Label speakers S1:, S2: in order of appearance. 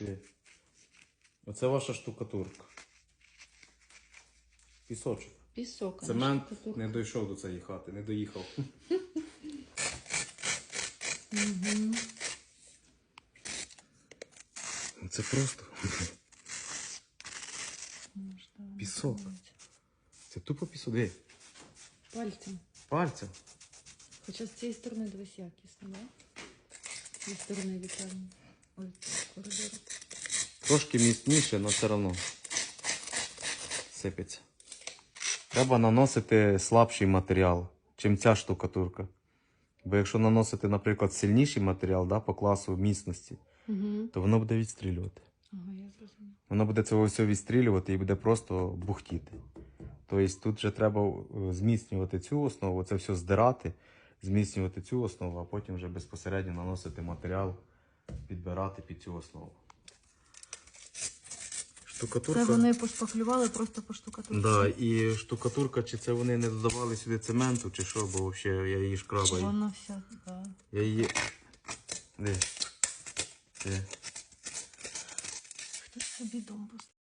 S1: Диви. Оце ваша штукатурка. Пісочок.
S2: Пісок. а не
S1: Цемент
S2: штукатурка.
S1: не дійшов до цієї хати, не доїхав.
S2: Мгм.
S1: Це просто
S2: Можна
S1: Пісок. Це тупо пісок. Диви.
S2: Пальцем.
S1: Пальцем.
S2: Хоча з цієї сторони дивись якісно, да? З цієї сторони вітальні. Ой, коридору.
S1: Трошки міцніше, але все одно сипеться. Треба наносити слабший матеріал, чим ця штукатурка. Бо якщо наносити, наприклад, сильніший матеріал да, по класу міцності,
S2: Угу.
S1: то воно буде відстрілювати.
S2: Ага, я зрозуміла.
S1: Воно буде цього все відстрілювати і буде просто бухтіти. Тобто тут вже треба е, зміцнювати цю основу, це все здирати, зміцнювати цю основу, а потім вже безпосередньо наносити матеріал, підбирати під цю основу. Штукатурка.
S2: Це вони пошпаклювали просто по штукатурці.
S1: Да, і штукатурка, чи це вони не додавали сюди цементу, чи що, бо взагалі я її шкрабаю.
S2: Воно все, да.
S1: Я її. Де? Де?
S2: Хто ж собі дом?